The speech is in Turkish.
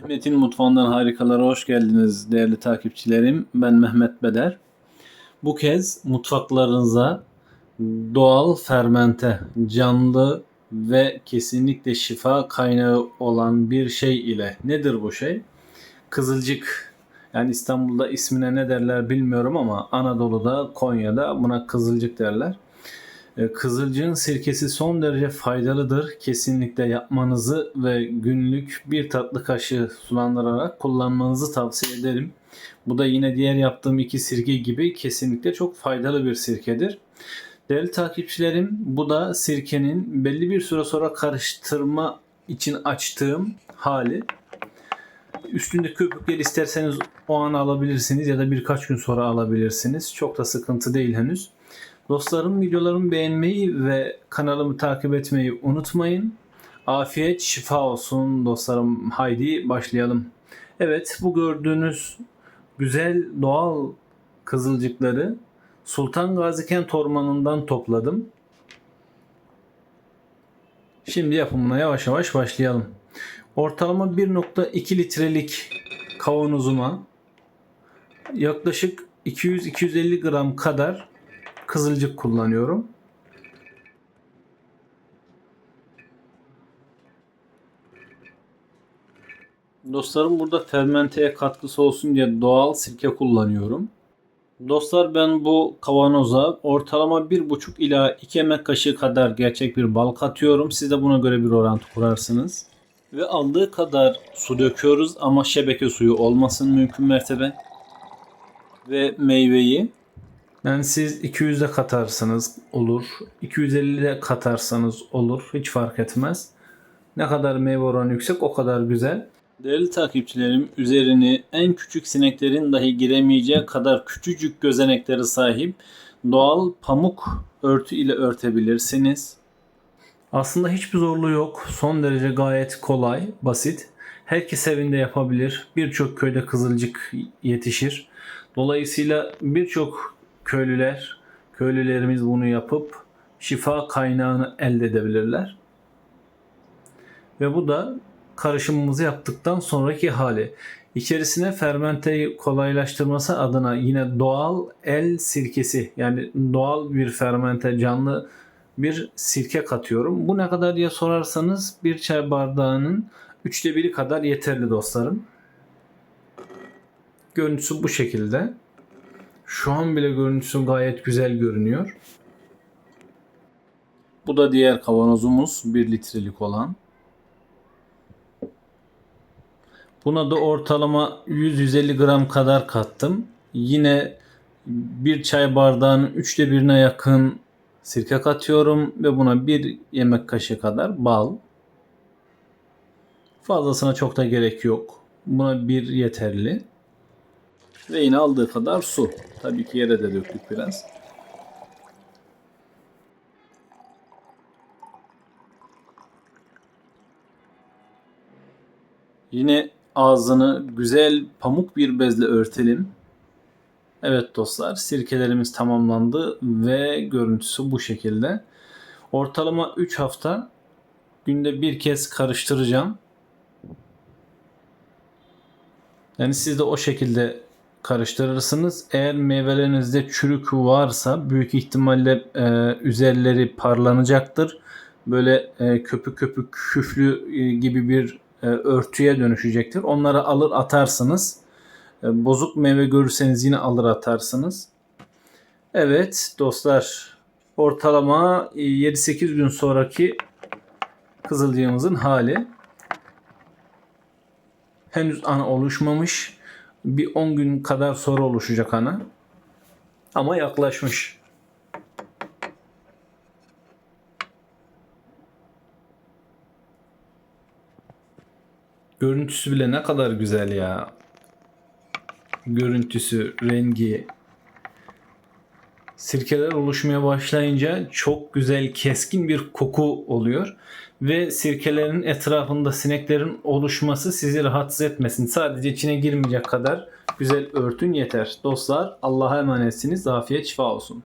Mehmet'in mutfağından harikalara hoş geldiniz değerli takipçilerim. Ben Mehmet Beder. Bu kez mutfaklarınıza doğal fermente, canlı ve kesinlikle şifa kaynağı olan bir şey ile nedir bu şey? Kızılcık. Yani İstanbul'da ismine ne derler bilmiyorum ama Anadolu'da, Konya'da buna kızılcık derler. E, Kızılcığın sirkesi son derece faydalıdır. Kesinlikle yapmanızı ve günlük bir tatlı kaşığı sulandırarak kullanmanızı tavsiye ederim. Bu da yine diğer yaptığım iki sirke gibi kesinlikle çok faydalı bir sirkedir. Değerli takipçilerim bu da sirkenin belli bir süre sonra karıştırma için açtığım hali. Üstünde köpükler isterseniz o an alabilirsiniz ya da birkaç gün sonra alabilirsiniz. Çok da sıkıntı değil henüz. Dostlarım videolarımı beğenmeyi ve kanalımı takip etmeyi unutmayın. Afiyet şifa olsun dostlarım. Haydi başlayalım. Evet bu gördüğünüz güzel doğal kızılcıkları Sultan Gazi Kent Ormanı'ndan topladım. Şimdi yapımına yavaş yavaş başlayalım. Ortalama 1.2 litrelik kavanozuma yaklaşık 200-250 gram kadar kızılcık kullanıyorum. Dostlarım burada fermenteye katkısı olsun diye doğal sirke kullanıyorum. Dostlar ben bu kavanoza ortalama 1,5 ila 2 yemek kaşığı kadar gerçek bir bal katıyorum. Siz de buna göre bir orantı kurarsınız. Ve aldığı kadar su döküyoruz ama şebeke suyu olmasın mümkün mertebe. Ve meyveyi yani siz 200'de katarsanız olur. 250'de katarsanız olur. Hiç fark etmez. Ne kadar meyve oranı yüksek o kadar güzel. Değerli takipçilerim üzerini en küçük sineklerin dahi giremeyeceği kadar küçücük gözenekleri sahip doğal pamuk örtü ile örtebilirsiniz. Aslında hiçbir zorluğu yok. Son derece gayet kolay, basit. Herkes evinde yapabilir. Birçok köyde kızılcık yetişir. Dolayısıyla birçok köylüler, köylülerimiz bunu yapıp şifa kaynağını elde edebilirler. Ve bu da karışımımızı yaptıktan sonraki hali. İçerisine fermenteyi kolaylaştırması adına yine doğal el sirkesi yani doğal bir fermente canlı bir sirke katıyorum. Bu ne kadar diye sorarsanız bir çay bardağının üçte biri kadar yeterli dostlarım. Görüntüsü bu şekilde. Şu an bile görüntüsü gayet güzel görünüyor. Bu da diğer kavanozumuz 1 litrelik olan. Buna da ortalama 100-150 gram kadar kattım. Yine bir çay bardağının üçte birine yakın sirke katıyorum ve buna bir yemek kaşığı kadar bal. Fazlasına çok da gerek yok. Buna bir yeterli. Ve yine aldığı kadar su. Tabii ki yere de döktük biraz. Yine ağzını güzel pamuk bir bezle örtelim. Evet dostlar sirkelerimiz tamamlandı ve görüntüsü bu şekilde. Ortalama 3 hafta günde bir kez karıştıracağım. Yani siz de o şekilde karıştırırsınız. Eğer meyvelerinizde çürük varsa büyük ihtimalle e, üzerleri parlanacaktır. Böyle e, köpük köpük küflü e, gibi bir e, örtüye dönüşecektir. Onları alır atarsınız. E, bozuk meyve görürseniz yine alır atarsınız. Evet dostlar ortalama 7-8 gün sonraki kızılcığımızın hali. Henüz ana oluşmamış. Bir 10 gün kadar sonra oluşacak ana. Ama yaklaşmış. Görüntüsü bile ne kadar güzel ya. Görüntüsü, rengi. Sirkeler oluşmaya başlayınca çok güzel, keskin bir koku oluyor. Ve sirkelerin etrafında sineklerin oluşması sizi rahatsız etmesin. Sadece içine girmeyecek kadar güzel örtün yeter. Dostlar Allah'a emanetsiniz. Afiyet şifa olsun.